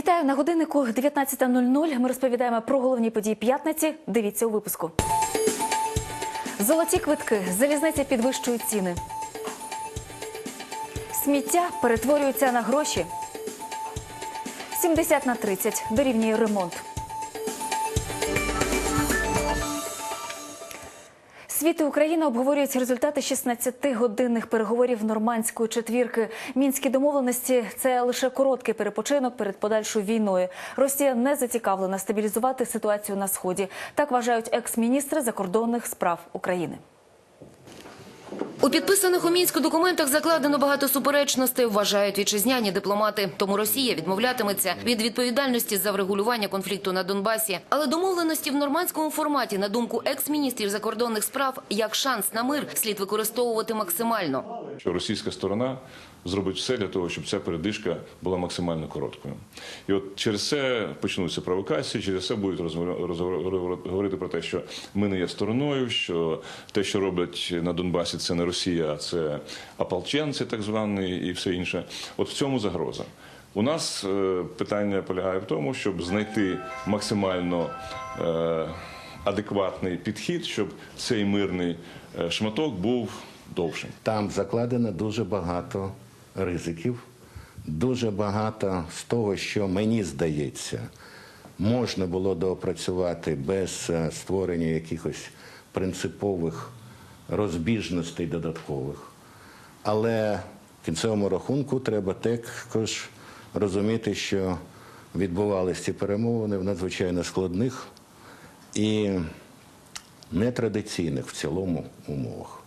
Вітаю на годиннику 19.00. Ми розповідаємо про головні події п'ятниці. Дивіться у випуску. Золоті квитки. Залізниця підвищує ціни. Сміття перетворюється на гроші. 70 на 30 дорівнює ремонт. Світ і Україна обговорюють результати 16-годинних переговорів нормандської четвірки. Мінські домовленості це лише короткий перепочинок перед подальшою війною. Росія не зацікавлена стабілізувати ситуацію на сході. Так вважають екс-міністри закордонних справ України. У підписаних у мінську документах закладено багато суперечностей, вважають вітчизняні дипломати. Тому Росія відмовлятиметься від відповідальності за врегулювання конфлікту на Донбасі. Але домовленості в нормандському форматі, на думку екс-міністрів закордонних справ, як шанс на мир слід використовувати максимально. що російська сторона зробить все для того, щоб ця передишка була максимально короткою. І от через це почнуться провокації, через це будуть говорити про те, що ми не є стороною, що те, що роблять на Донбасі, це не Росія, це ополченці, так звані, і все інше. От в цьому загроза. У нас е, питання полягає в тому, щоб знайти максимально е, адекватний підхід, щоб цей мирний е, шматок був довшим. Там закладено дуже багато ризиків, дуже багато з того, що мені здається, можна було доопрацювати без створення якихось принципових розбіжностей додаткових. Але в кінцевому рахунку треба також розуміти, що відбувалися ці перемовини в надзвичайно складних і нетрадиційних в цілому умовах.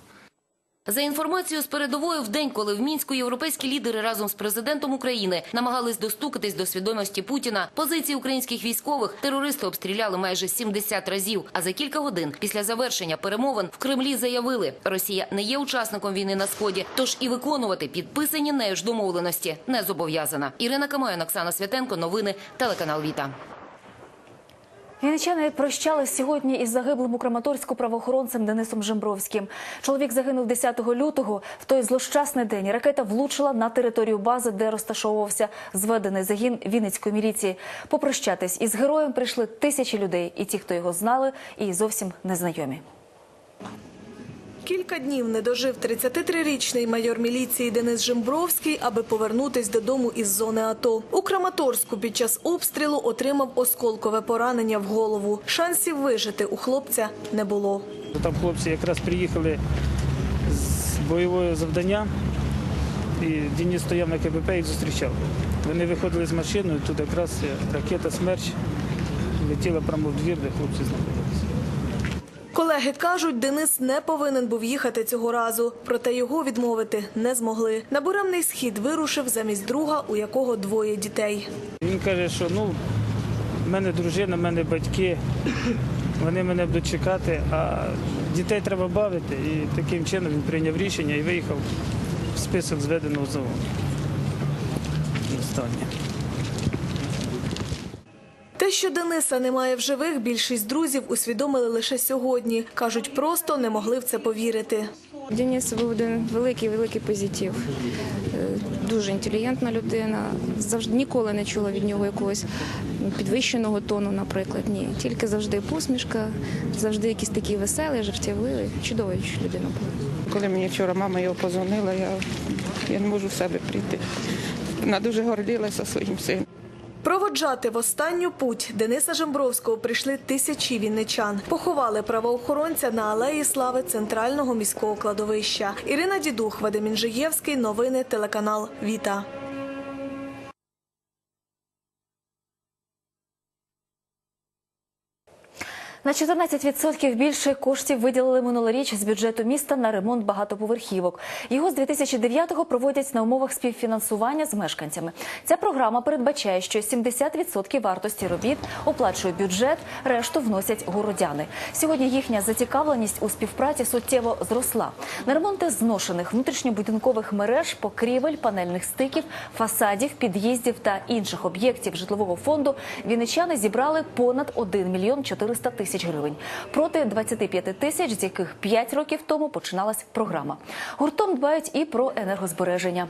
За інформацією з передової, в день, коли в мінську європейські лідери разом з президентом України намагались достукатись до свідомості Путіна, позиції українських військових терористи обстріляли майже 70 разів. А за кілька годин після завершення перемовин в Кремлі заявили, Росія не є учасником війни на сході, тож і виконувати підписані нею ж домовленості не зобов'язана. Ірина Камоян, Оксана Святенко, новини, телеканал Віта. Вінничани прощались сьогодні із загиблим у Краматорську правоохоронцем Денисом Жембровським. Чоловік загинув 10 лютого. В той злощасний день ракета влучила на територію бази, де розташовувався зведений загін Вінницької міліції. Попрощатись із героєм прийшли тисячі людей, і ті, хто його знали, і зовсім незнайомі. Кілька днів не дожив 33-річний майор міліції Денис Жембровський, аби повернутись додому із зони АТО. У Краматорську під час обстрілу отримав осколкове поранення в голову. Шансів вижити у хлопця не було. Там хлопці якраз приїхали з бойового завдання, і Денис стояв на КПП і зустрічав. Вони виходили з машиною, тут якраз ракета «Смерч» летіла прямо в двір, де хлопці знаходилися. Колеги кажуть, Денис не повинен був їхати цього разу, проте його відмовити не змогли. На буремний схід вирушив замість друга, у якого двоє дітей. Він каже, що ну, в мене дружина, в мене батьки, вони мене будуть чекати, а дітей треба бавити. І таким чином він прийняв рішення і виїхав в список зведеного заводу. Останнє. Те, що Дениса немає в живих, більшість друзів усвідомили лише сьогодні. Кажуть, просто не могли в це повірити. У Дениса був один великий великий позитив. Е, Дуже інтелігентна людина. Завжди ніколи не чула від нього якогось підвищеного тону, наприклад. Ні, тільки завжди посмішка, завжди якийсь такий веселий, жартівливий. Чудова людина була. Коли мені вчора мама його позвонила, я, я не можу в себе прийти. Вона дуже гордилася своїм сином. Проводжати в останню путь Дениса Жембровського прийшли тисячі вінничан. Поховали правоохоронця на алеї слави центрального міського кладовища. Ірина Дідух, Вадим Інжиєвський. Новини телеканал Віта. На 14% більше коштів виділили минулоріч з бюджету міста на ремонт багатоповерхівок. Його з 2009-го проводять на умовах співфінансування з мешканцями. Ця програма передбачає, що 70% вартості робіт оплачує бюджет, решту вносять городяни. Сьогодні їхня зацікавленість у співпраці суттєво зросла. На ремонти зношених внутрішньобудинкових мереж, покрівель, панельних стиків, фасадів, під'їздів та інших об'єктів житлового фонду вінничани зібрали понад 1 мільйон 400 тисяч гривень проти 25 тисяч, з яких 5 років тому починалась програма. Гуртом дбають і про енергозбереження.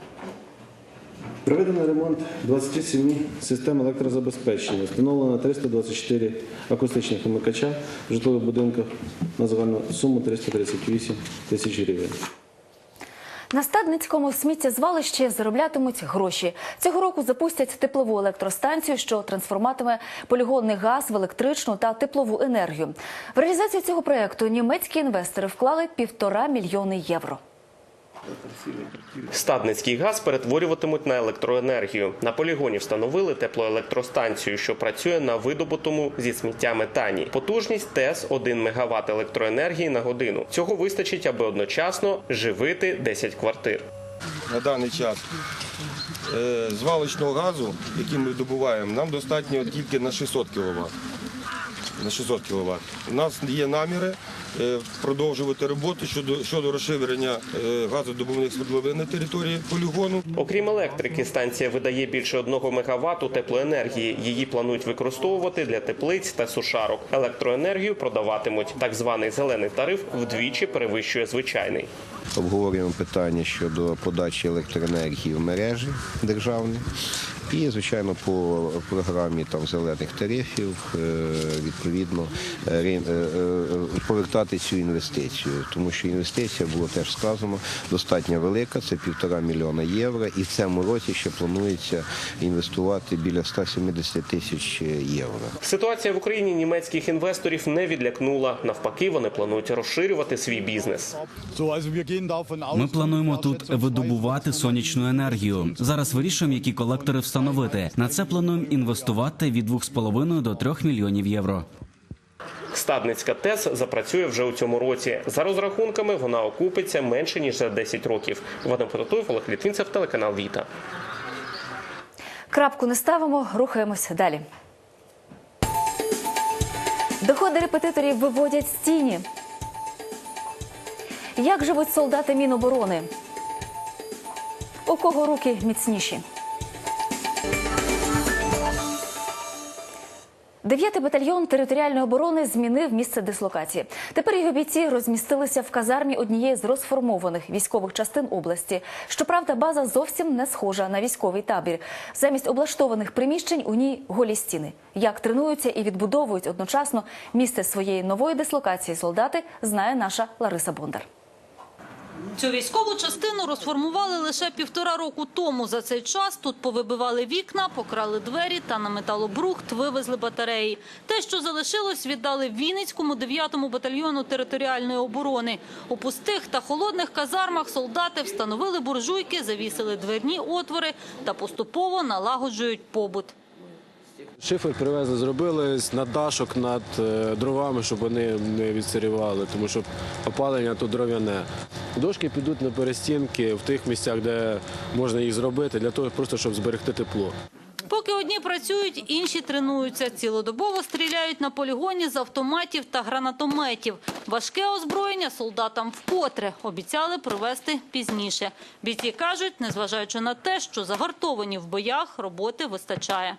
Проведено ремонт 27 систем електрозабезпечення. Встановлено 324 акустичних вимикача в житлових будинках на загальну суму 338 тисяч гривень. На стадницькому сміттєзвалищі зароблятимуть гроші. Цього року запустять теплову електростанцію, що трансформатиме полігонний газ в електричну та теплову енергію. В реалізацію цього проекту німецькі інвестори вклали півтора мільйони євро. Стадницький газ перетворюватимуть на електроенергію. На полігоні встановили теплоелектростанцію, що працює на видобутому зі сміття метані. Потужність ТЕС 1 МВт електроенергії на годину. Цього вистачить, аби одночасно живити 10 квартир. на даний час е, звалочного газу, який ми добуваємо, нам достатньо тільки на 600 кВт. На 600 кВт. У нас є наміри е, продовжувати роботу щодо, щодо розширення е, газодобувних свердловин на території полігону. Окрім електрики, станція видає більше 1 МВт теплоенергії. Її планують використовувати для теплиць та сушарок. Електроенергію продаватимуть. Так званий зелений тариф вдвічі перевищує звичайний. Обговорюємо питання щодо подачі електроенергії в мережі державні. І, звичайно, по програмі там зелених тарифів е, відповідно е, е, повертати цю інвестицію, тому що інвестиція було теж сказано достатньо велика. Це півтора мільйона євро, і в цьому році ще планується інвестувати біля 170 тисяч євро. Ситуація в Україні німецьких інвесторів не відлякнула. Навпаки, вони планують розширювати свій бізнес. Ми плануємо тут видобувати сонячну енергію. Зараз вирішуємо, які колектори встановити. На це плануємо інвестувати від 2,5 до 3 мільйонів євро. Стадницька ТЕС запрацює вже у цьому році. За розрахунками вона окупиться менше ніж за 10 років. Вадим Потатуєв, Олег Літвінцев, телеканал Віта. Крапку не ставимо, рухаємося далі. Доходи репетиторів виводять з тіні. Як живуть солдати Міноборони? У кого руки міцніші? Дев'ятий батальйон територіальної оборони змінив місце дислокації. Тепер його бійці розмістилися в казармі однієї з розформованих військових частин області. Щоправда, база зовсім не схожа на військовий табір. Замість облаштованих приміщень у ній голі стіни. Як тренуються і відбудовують одночасно місце своєї нової дислокації солдати, знає наша Лариса Бондар. Цю військову частину розформували лише півтора року тому. За цей час тут повибивали вікна, покрали двері та на металобрухт вивезли батареї. Те, що залишилось, віддали Вінницькому 9-му батальйону територіальної оборони. У пустих та холодних казармах солдати встановили буржуйки, завісили дверні отвори та поступово налагоджують побут. Шифер привезли, зробили над дашок над е, дровами, щоб вони не відсирівали, тому що опалення тут дров'яне. Дошки підуть на перестінки в тих місцях, де можна їх зробити, для того просто, щоб зберегти тепло. Поки одні працюють, інші тренуються. Цілодобово стріляють на полігоні з автоматів та гранатометів. Важке озброєння солдатам вкотре обіцяли привезти пізніше. Бійці кажуть, незважаючи на те, що загартовані в боях, роботи вистачає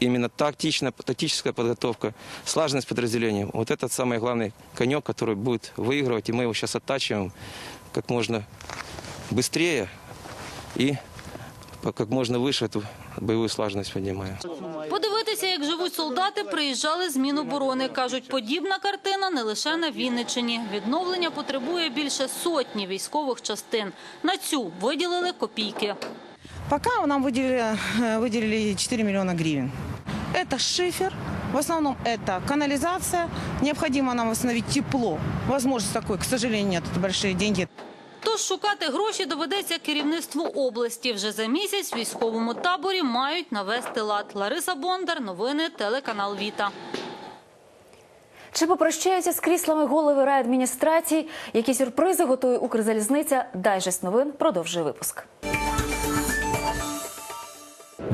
именно тактичная, тактическая подготовка, слаженность подразделения. Вот этот самый главный конек, который будет выигрывать, и мы его сейчас оттачиваем как можно быстрее и по- как можно выше эту боевую слаженность поднимаем. Подивитися, як живуть солдати, приїжджали з Міноборони. Кажуть, подібна картина не лише на Вінниччині. Відновлення потребує більше сотні військових частин. На цю виділили копійки. Пока нам выделили, э, выделили 4 миллиона гривен. Это шифер, в основном это канализация. Необходимо нам восстановить тепло. Возможность такой, к сожалению, нет, это большие деньги. Тож шукати гроші доведеться керівництву області. Вже за місяць в військовому таборі мають навести лад. Лариса Бондар, новини, телеканал Віта. Чи попрощаються з кріслами голови райадміністрацій? Які сюрпризи готує Укрзалізниця? Дайжест новин продовжує випуск.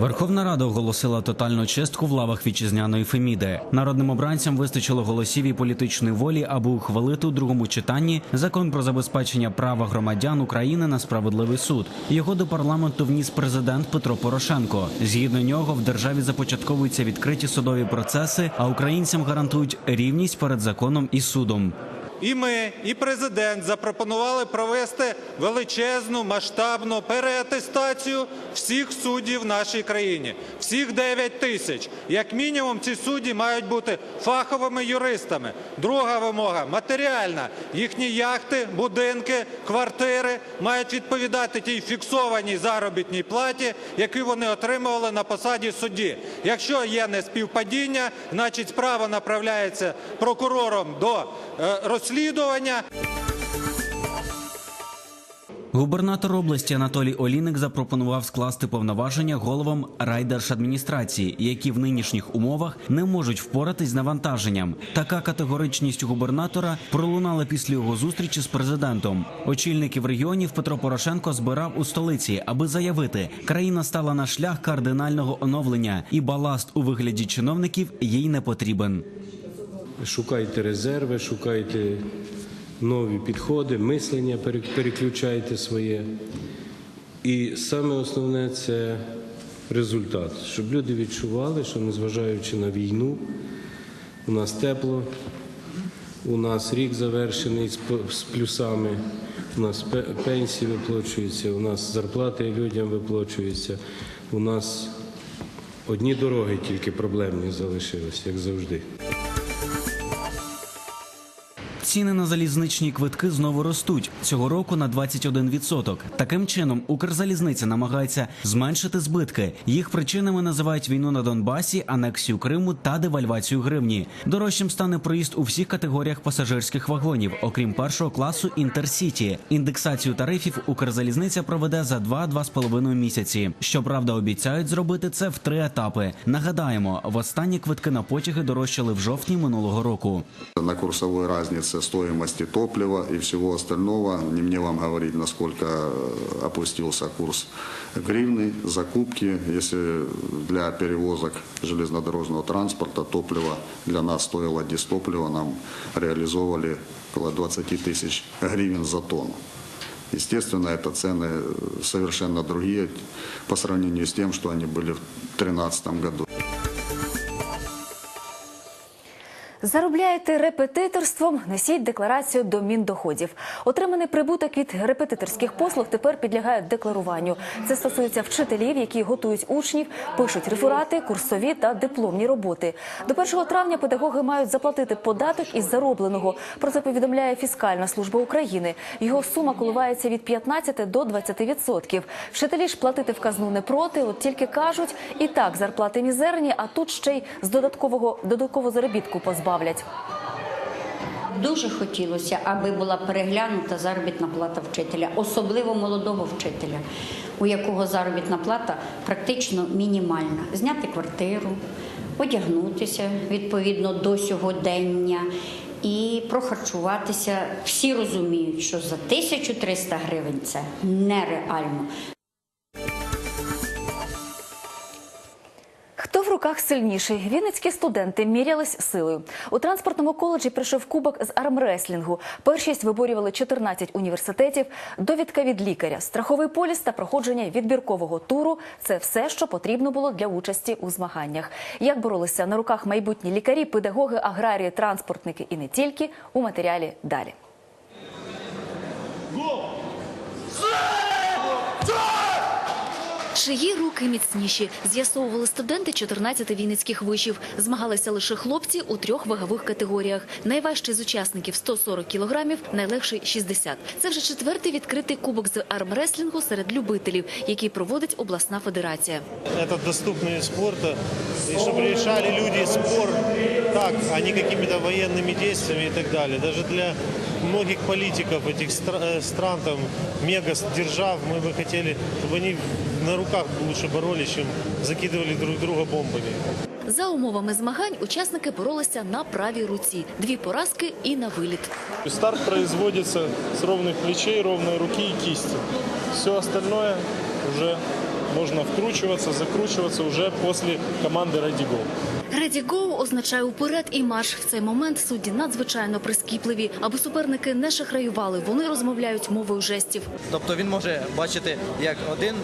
Верховна Рада оголосила тотальну чистку в лавах вітчизняної Феміди. Народним обранцям вистачило голосів і політичної волі, аби ухвалити у другому читанні закон про забезпечення права громадян України на справедливий суд. Його до парламенту вніс президент Петро Порошенко. Згідно нього, в державі започатковуються відкриті судові процеси, а українцям гарантують рівність перед законом і судом. І ми, і президент запропонували провести величезну масштабну переатестацію всіх суддів в нашій країні. Всіх 9 тисяч. Як мінімум, ці судді мають бути фаховими юристами. Друга вимога матеріальна. Їхні яхти, будинки, квартири мають відповідати тій фіксованій заробітній платі, яку вони отримували на посаді судді. Якщо є неспівпадіння, значить справа направляється прокурором до е, розслідування. Губернатор області Анатолій Оліник запропонував скласти повноваження головам райдержадміністрації, які в нинішніх умовах не можуть впоратись з навантаженням. Така категоричність губернатора пролунала після його зустрічі з президентом. Очільників регіонів Петро Порошенко збирав у столиці, аби заявити, країна стала на шлях кардинального оновлення, і баласт у вигляді чиновників їй не потрібен. Шукайте резерви, шукайте нові підходи, мислення переключайте своє. І саме основне це результат, щоб люди відчували, що незважаючи на війну, у нас тепло, у нас рік завершений з плюсами, у нас пенсії виплачуються, у нас зарплати людям виплачуються, у нас одні дороги тільки проблемні залишились, як завжди. Ціни на залізничні квитки знову ростуть цього року на 21%. Таким чином, Укрзалізниця намагається зменшити збитки. Їх причинами називають війну на Донбасі, анексію Криму та девальвацію гривні. Дорожчим стане проїзд у всіх категоріях пасажирських вагонів, окрім першого класу Інтерсіті. Індексацію тарифів Укрзалізниця проведе за 2-2,5 місяці. Щоправда, обіцяють зробити це в три етапи. Нагадаємо, востаннє квитки на потяги дорожчали в жовтні минулого року. На курсовой разнице стоимости топлива и всего остального. Не мне вам говорить, насколько э, опустился курс гривны, закупки. Если для перевозок железнодорожного транспорта топливо для нас стоило дистопливо, нам реализовывали около 20 тысяч гривен за тонну. Естественно, это цены э, совершенно другие по сравнению с тем, что они были в 2013 году. Заробляєте репетиторством, несіть декларацію до Міндоходів. Отриманий прибуток від репетиторських послуг тепер підлягає декларуванню. Це стосується вчителів, які готують учнів, пишуть реферати, курсові та дипломні роботи. До 1 травня педагоги мають заплатити податок із заробленого. Про це повідомляє Фіскальна служба України. Його сума коливається від 15 до 20%. Вчителі ж платити в казну не проти, от тільки кажуть, і так зарплати мізерні, а тут ще й з додаткового додаткового заробітку позбавлять. Дуже хотілося, аби була переглянута заробітна плата вчителя, особливо молодого вчителя, у якого заробітна плата практично мінімальна. Зняти квартиру, одягнутися відповідно до сьогодення і прохарчуватися. Всі розуміють, що за 1300 гривень це нереально. Руках сильніший? Вінницькі студенти мірялись силою. У транспортному коледжі прийшов кубок з армреслінгу. Першість виборювали 14 університетів, довідка від лікаря, страховий поліс та проходження відбіркового туру це все, що потрібно було для участі у змаганнях. Як боролися на руках майбутні лікарі, педагоги, аграрії, транспортники і не тільки у матеріалі далі. Чиї руки міцніші з'ясовували студенти 14 вінницьких вишів. Змагалися лише хлопці у трьох вагових категоріях. Найважчий з учасників 140 кілограмів, найлегший 60. Це вже четвертий відкритий кубок з армреслінгу серед любителів, який проводить обласна федерація. Это доступный вид спорта, и чтобы решали люди спор так, а не какими-то военными действиями и так далее. Даже для многих политиков этих стра- э, стран, там, мега-держав, мы бы хотели, чтобы они на руках лучше боролись, чем закидывали друг друга бомбами. За умовами змагань учасники боролися на правій руці. Дві поразки і на виліт. Старт производится с ровных плечей, ровной руки и кисти. Все остальное уже можно вкручиваться, закручиваться уже после команды «Ready Go». Ready Go означає уперед і марш. В цей момент судді надзвичайно прискіпливі. Аби суперники не шахраювали, вони розмовляють мовою жестів. Тобто він може бачити, як один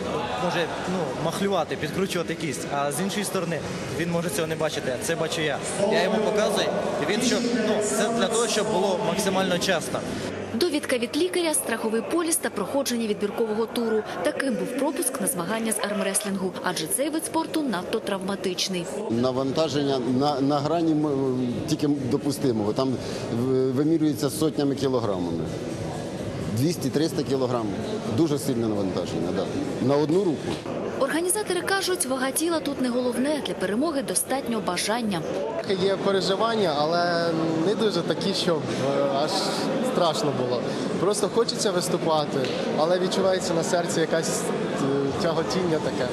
може ну, махлювати, підкручувати кість, а з іншої сторони він може цього не бачити. а Це бачу я. Я йому показую, і він що ну це для того, щоб було максимально чесно. Довідка від лікаря, страховий поліс та проходження відбіркового туру. Таким був пропуск на змагання з армреслінгу, адже цей вид спорту надто травматичний. Навантаження на, на грані тільки допустимого. Там вимірюється сотнями кілограмами. 200-300 кілограмів. Дуже сильне навантаження, да. на одну руку. Організатори кажуть, вага тіла тут не головне. Для перемоги достатньо бажання. Є переживання, але не дуже такі, щоб е, аж страшно було. Просто хочеться виступати, але відчувається на серці якась е, тяготіння таке.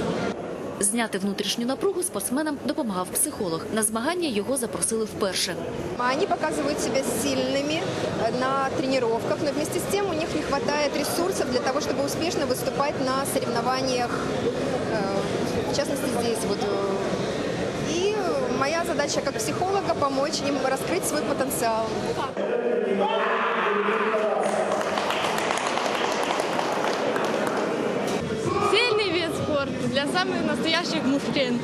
Зняти внутрішню напругу спортсменам допомагав психолог. На змагання його запросили вперше. Они показывают себя сильными э, на тренировках, но вместе с тем у них не хватает ресурсов для того, чтобы успешно выступать на соревнованиях, э, в частности здесь. Вот. э. И э, моя задача как психолога помочь им раскрыть свой потенциал. Для самых настоящих мужчин.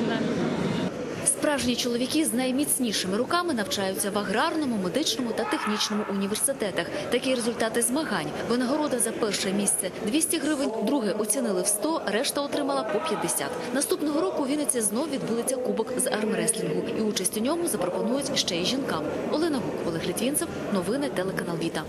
Справжні чоловіки з найміцнішими руками навчаються в аграрному, медичному та технічному університетах. Такі результати змагань. Винагорода за перше місце 200 гривень, друге оцінили в 100, решта отримала по 50. Наступного року у Вінниці знов відбудеться кубок з армреслінгу. І участь у ньому запропонують ще й жінкам. Олена Гук, Олег Літвінцев, новини телеканал Віта.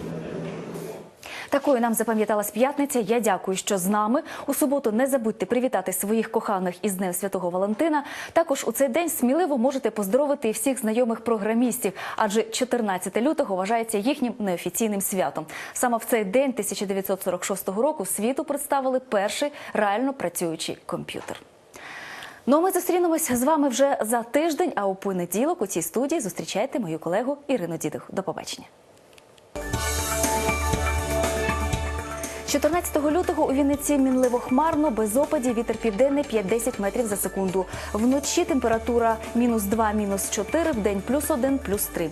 Такою нам запам'яталась п'ятниця. Я дякую, що з нами. У суботу не забудьте привітати своїх коханих із Днем Святого Валентина. Також у цей день сміливо можете поздоровити всіх знайомих програмістів, адже 14 лютого вважається їхнім неофіційним святом. Саме в цей день 1946 року світу представили перший реально працюючий комп'ютер. Ну ми зустрінемося з вами вже за тиждень. А у понеділок у цій студії зустрічайте мою колегу Ірину Дідих. До побачення. 14 лютого у Вінниці мінливо хмарно, без опадів, вітер південний 5-10 метрів за секунду. Вночі температура мінус 2, мінус 4, в день плюс 1, плюс 3.